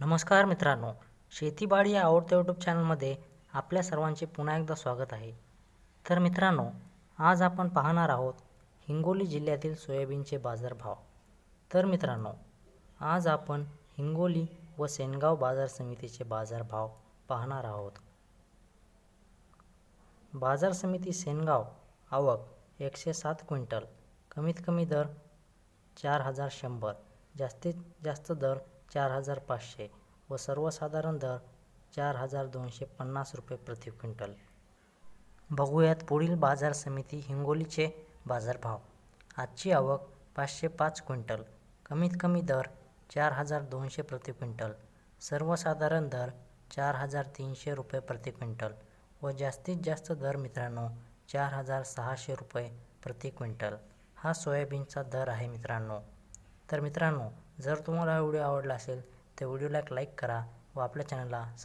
नमस्कार मित्रांनो शेतीबाडी या आवडत्या यूट्यूब चॅनलमध्ये आपल्या सर्वांचे पुन्हा एकदा स्वागत आहे. तर मित्रांनो आज आपण पाहणार आहोत हिंगोली जिल्ह्यातील सोयाबीनचे बाजारभाव. तर मित्रांनो आज आपण हिंगोली व सेनगाव बाजार समितीचे बाजारभाव पाहणार आहोत. बाजार समिती सेनगाव आवक एकशे सात क्विंटल कमीत कमी दर चार हजार शंभर जास्तीत जास्त दर चार हजार पाचशे व सर्वसाधारण दर चार हजार दोनशे पन्नास रुपये प्रति क्विंटल. बघूयात पुढील बाजार समिती हिंगोलीचे बाजारभाव. आजची आवक पाचशे पाच क्विंटल. कमीत कमी दर चार हजार दोनशे प्रति क्विंटल. सर्वसाधारण दर चार हजार तीनशे रुपये प्रति क्विंटल व जास्तीत जास्त दर मित्रांनो चार हजार सहाशे रुपये प्रति क्विंटल. हा सोयाबीनचा दर आहे मित्रांनो. तर मित्रांनो जर तुम्हाला हा व्हिडिओ आवडला असेल तर व्हिडिओला एक लाईक करा व आपल्या चॅनलला सब